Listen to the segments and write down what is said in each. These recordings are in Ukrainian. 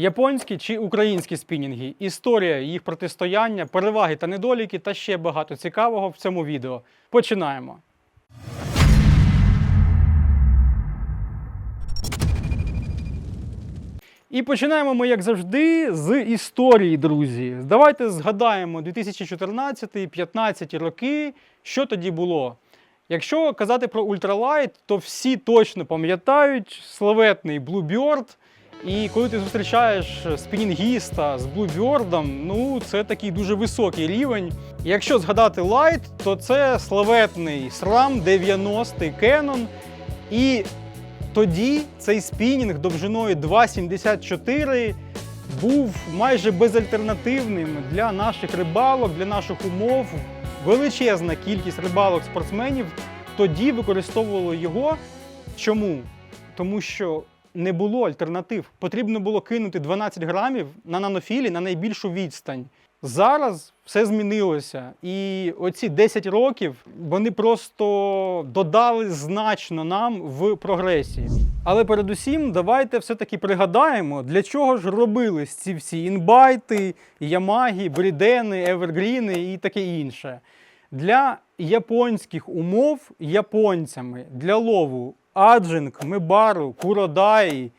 Японські чи українські спінінги, історія їх протистояння, переваги та недоліки та ще багато цікавого в цьому відео. Починаємо. І починаємо ми, як завжди, з історії, друзі. Давайте згадаємо 2014-15 роки, що тоді було. Якщо казати про ультралайт, то всі точно пам'ятають славетний Bluebird. І коли ти зустрічаєш спінінгіста з Bluebird, ну це такий дуже високий рівень. Якщо згадати лайт, то це славетний SRAM 90 Canon. І тоді цей спінінг довжиною 2,74 був майже безальтернативним для наших рибалок, для наших умов. Величезна кількість рибалок-спортсменів тоді використовували його. Чому? Тому що не було альтернатив. Потрібно було кинути 12 грамів на нанофілі на найбільшу відстань. Зараз все змінилося, і оці 10 років вони просто додали значно нам в прогресії. Але передусім, давайте все-таки пригадаємо, для чого ж робились ці всі інбайти, ямаги, брідени, евергріни і таке інше. Для японських умов японцями для лову аджинг, мибару, куродаї,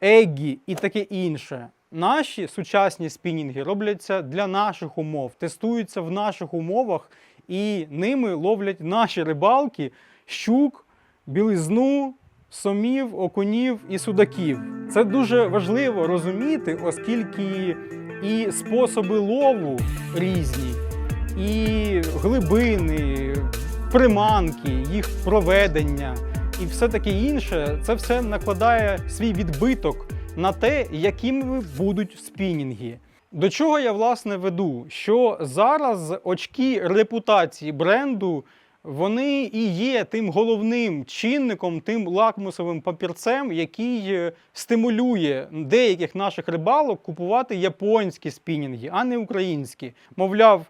егі і таке інше. Наші сучасні спінінги робляться для наших умов, тестуються в наших умовах, і ними ловлять наші рибалки щук, білизну, сомів, окунів і судаків. Це дуже важливо розуміти, оскільки і способи лову різні, і глибини, приманки, їх проведення і все таке інше, це все накладає свій відбиток на те, якими будуть спінінги. До чого я власне веду? Що зараз очки репутації бренду вони і є тим головним чинником, тим лакмусовим папірцем, який е, стимулює деяких наших рибалок купувати японські спінінги, а не українські. Мовляв,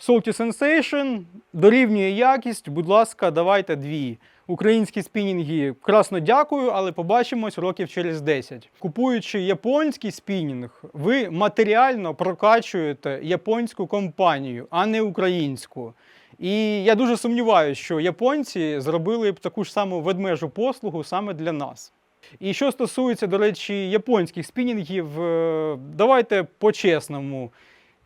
Salty Sensation дорівнює якість, будь ласка, давайте дві. Українські спінінги красно дякую, але побачимось років через 10. Купуючи японський спінінг, ви матеріально прокачуєте японську компанію, а не українську. І я дуже сумніваюся, що японці зробили б таку ж саму ведмежу послугу саме для нас. І що стосується, до речі, японських спінінгів, е, давайте по-чесному.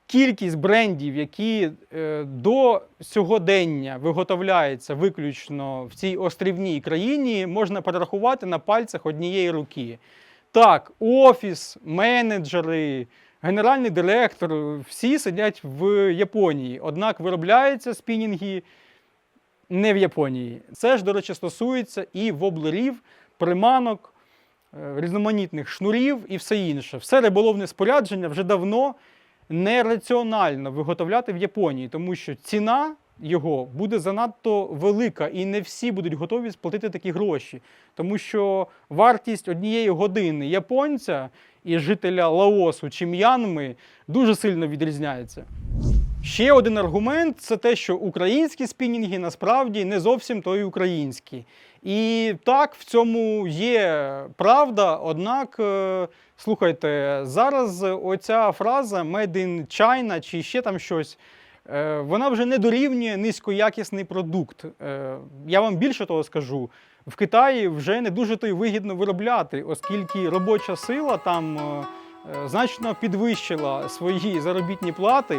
Кількість брендів, які е, до сьогодення виготовляються виключно в цій острівній країні, можна перерахувати на пальцях однієї руки. Так, офіс, менеджери, генеральний директор всі сидять в Японії, однак виробляються спінінги не в Японії. Це ж, до речі, стосується і воблерів, приманок, е, різноманітних шнурів і все інше. Все риболовне спорядження вже давно нераціонально виготовляти в Японії, тому що ціна його буде занадто велика, і не всі будуть готові сплатити такі гроші. Тому що вартість однієї години японця і жителя Лаосу чи М'янми дуже сильно відрізняється. Ще один аргумент це те, що українські спінінги насправді не зовсім то й українські. І так, в цьому є правда. Однак, е, слухайте, зараз оця фраза «Made in China» чи ще там щось. е, Вона вже не дорівнює низькоякісний продукт. Е, Я вам більше того скажу. В Китаї вже не дуже то й вигідно виробляти, оскільки робоча сила там значно підвищила свої заробітні плати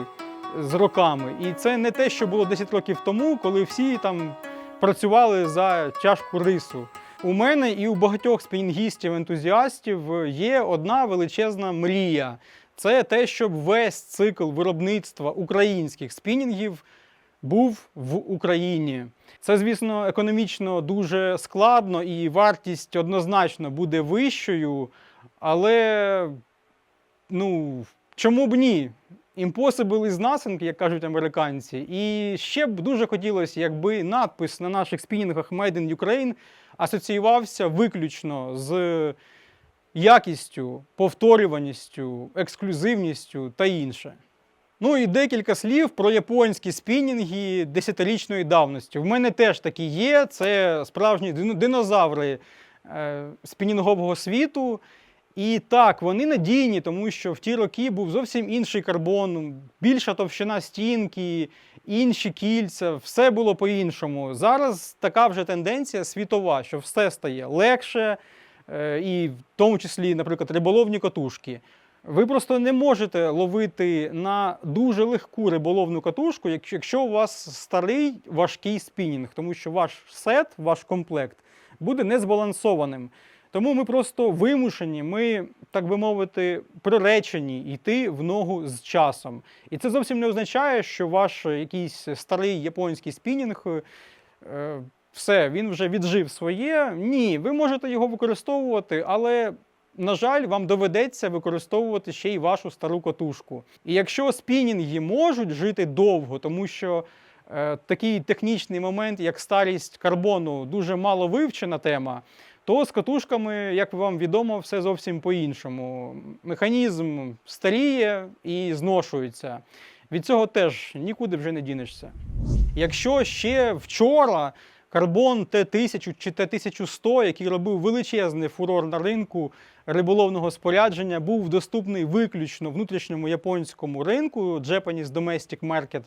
з роками. І це не те, що було 10 років тому, коли всі там працювали за чашку рису. У мене і у багатьох спінінгістів, ентузіастів є одна величезна мрія. Це те, щоб весь цикл виробництва українських спінінгів був в Україні. Це, звісно, економічно дуже складно і вартість однозначно буде вищою, але ну, чому б ні? Impossible is nothing, як кажуть американці. І ще б дуже хотілося, якби надпис на наших спінінгах Made in Ukraine асоціювався виключно з якістю, повторюваністю, ексклюзивністю та інше. Ну і декілька слів про японські спінінги десятирічної давності. В мене теж такі є. Це справжні динозаври е, спінінгового світу. І так, вони надійні, тому що в ті роки був зовсім інший карбон, більша товщина стінки, інші кільця, все було по-іншому. Зараз така вже тенденція світова, що все стає легше, е, і в тому числі, наприклад, риболовні катушки. Ви просто не можете ловити на дуже легку риболовну катушку, якщо- у вас старий важкий спінінг, тому що ваш сет, ваш комплект буде незбалансованим. Тому ми просто вимушені, ми, так би мовити, приречені йти в ногу з часом. І це зовсім не означає, що ваш якийсь старий японський спінінг, е, все, він вже віджив своє. Ні, ви можете його використовувати, але. На жаль, вам доведеться використовувати ще й вашу стару катушку. І якщо спінінги можуть жити довго, тому що е, такий технічний момент, як старість карбону, дуже мало вивчена тема, то з катушками, як вам відомо, все зовсім по-іншому. Механізм старіє і зношується. Від цього теж нікуди вже не дінешся. Якщо ще вчора карбон Т1000 чи Т1100, який робив величезний фурор на ринку риболовного спорядження, був доступний виключно внутрішньому японському ринку Japanese Domestic Market,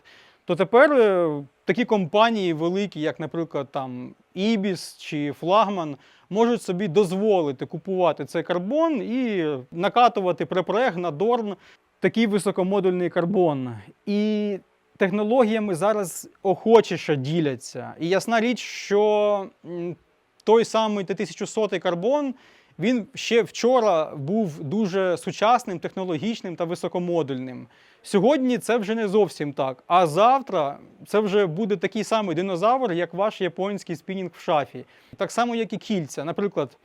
то тепер е, такі компанії великі, як, наприклад, там Ibis чи Флагман, можуть собі дозволити купувати цей карбон і накатувати препрег на Дорн такий високомодульний карбон. І технологіями зараз охочіше діляться. І ясна річ, що той самий Т1100 карбон. Він ще вчора був дуже сучасним, технологічним та високомодульним. Сьогодні це вже не зовсім так. А завтра це вже буде такий самий динозавр, як ваш японський спінінг в шафі. Так само, як і кільця. Наприклад,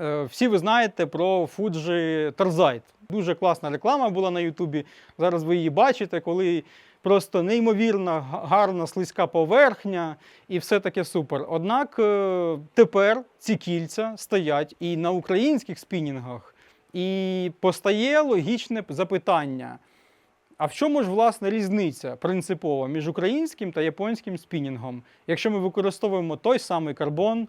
е, всі ви знаєте про Fuji Tarzite. Дуже класна реклама була на Ютубі. Зараз ви її бачите, коли просто неймовірно гарна слизька поверхня і все таке супер. Однак е, тепер ці кільця стоять і на українських спінінгах, і постає логічне запитання. А в чому ж власне різниця принципова між українським та японським спінінгом, якщо ми використовуємо той самий карбон,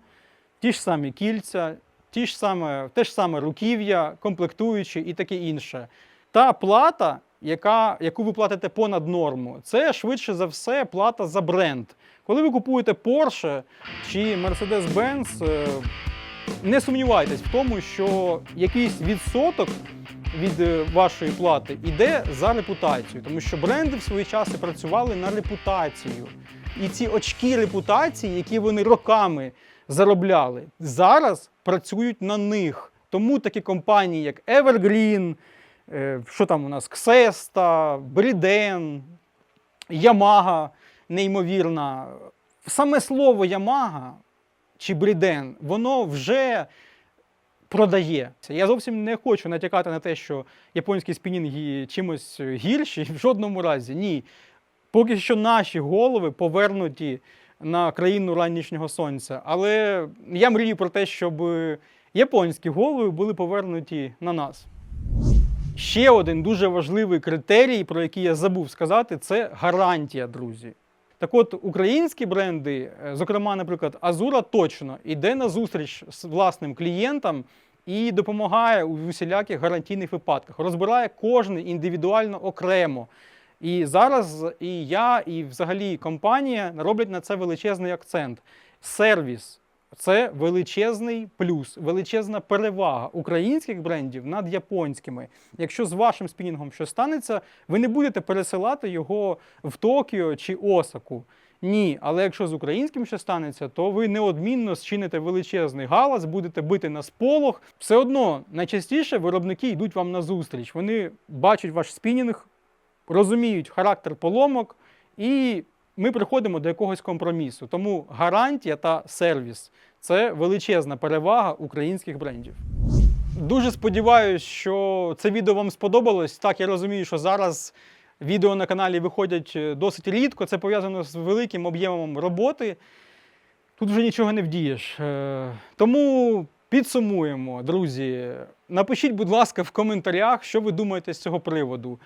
ті ж самі кільця, ті ж саме, те ж саме руків'я, комплектуючі і таке інше. Та плата, яка, яку ви платите понад норму, це швидше за все плата за бренд. Коли ви купуєте Porsche чи Mercedes-Benz, е, не сумнівайтесь в тому, що якийсь відсоток від е, вашої плати йде за репутацію, тому що бренди в свої часи працювали на репутацію. І ці очки репутації, які вони роками заробляли, зараз працюють на них. Тому такі компанії, як Evergreen, що там у нас, Ксеста, Бріден, Ямага, неймовірна. Саме слово Ямага чи Бріден, воно вже продає. Я зовсім не хочу натякати на те, що японські спінінги чимось гірші, в жодному разі. Ні. Поки що наші голови повернуті на країну ранішнього сонця. Але я мрію про те, щоб японські голови були повернуті на нас. Ще один дуже важливий критерій, про який я забув сказати, це гарантія, друзі. Так от, українські бренди, е, зокрема, наприклад, Азура точно йде на зустріч з власним клієнтам і допомагає у усіляких гарантійних випадках, розбирає кожний індивідуально окремо. І зараз і я, і взагалі компанія роблять на це величезний акцент. Сервіс це величезний плюс, величезна перевага українських брендів над японськими. Якщо з вашим спінінгом щось станеться, ви не будете пересилати його в Токіо чи Осаку. Ні, але якщо з українським щось станеться, то ви неодмінно зчините величезний галас, будете бити на сполох. Все одно найчастіше виробники йдуть вам на зустріч. Вони бачать ваш спінінг, розуміють характер поломок, і ми приходимо до якогось компромісу. Тому гарантія та сервіс це величезна перевага українських брендів. Дуже сподіваюся, що це відео вам сподобалось. Так, я розумію, що зараз відео на каналі виходять е, досить рідко. Це пов'язано з великим об'ємом роботи. Тут вже нічого не вдієш. Е, Тому підсумуємо, друзі. Напишіть, будь ласка, в коментарях, що ви думаєте з цього приводу.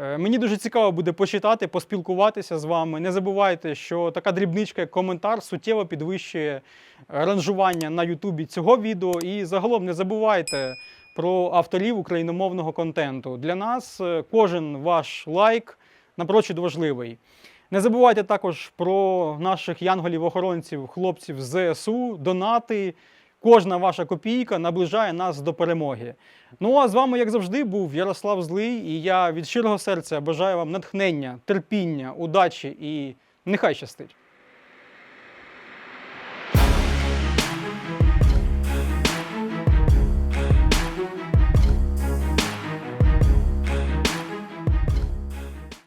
Е, Мені дуже цікаво буде почитати, поспілкуватися з вами. Не забувайте, що така дрібничка, як коментар, суттєво підвищує ранжування на Ютубі цього відео. І загалом не забувайте про авторів україномовного контенту. Для нас е, кожен ваш лайк напрочуд важливий. Не забувайте також про наших янголів-охоронців, хлопців з ЗСУ, донати. Кожна ваша копійка наближає нас до перемоги. Ну а з вами, як завжди, був Ярослав Злий, і я від щирого серця бажаю вам натхнення, терпіння, удачі і нехай щастить.